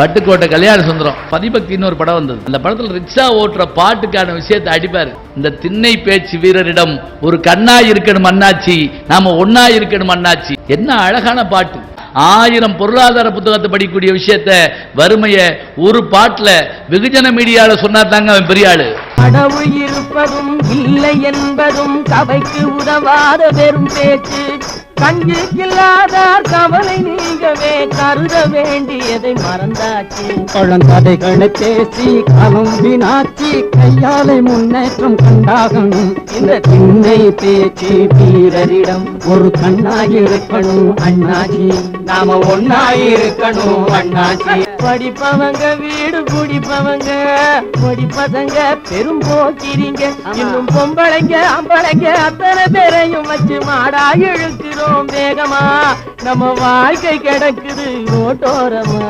பட்டுக்கோட்டை கல்யாண சுந்தரம். பதிபக்தின்னு ஒரு படம் வந்தது. அந்த படத்துல ரிக்ஷா ஓட்டுற பாட்டுக்கான விஷயத்தை அடிப்பாரு. இந்த திண்ணை பேச்சு வீரரிடம் ஒரு கண்ணா இருக்கணும் அண்ணாச்சி நாம ஒன்னா இருக்கணும் அண்ணாச்சி. என்ன அழகான பாட்டு. ஆயிரம் பொருளாதார புத்தகத்தை படிக்கக்கூடிய விஷயத்த வறுமைய ஒரு பாட்டுல வெகுஜன மீடியால சொன்னா தாங்க அவன் பெரிய ஆளு. கடவுள் இருப்பதும் இல்லை என்பதும் கவைக்கு உதவாத பெரும் பேச்சு. கஞ்சிக்கில்லாதார் கவலை நீங்கவே கருத வேண்டியதை மறந்தாச்சு. குழந்தைகளை பேசி காலம் வீணாச்சி கையாலை முன்னேற்றம் கண்டாகணும். இந்த திண்ணை பேச்சு வீரரிடம் ஒரு கண்ணாயிருக்கணும் அண்ணாச்சி. நாம ஒன்னாயிருக்கணும் அண்ணாச்சி. படிப்பவங்க வீடு குடிப்பவங்க படிப்பதங்க பெரும் போக்கிரிங்க. இன்னும் பொம்பளைங்க அம்பளைங்க அத்தனை பேரையும் வச்சு மாடா இழுக்கிறோம். வேகமா நம்ம வாழ்க்கை கிடக்குது ஓட்டோரமா.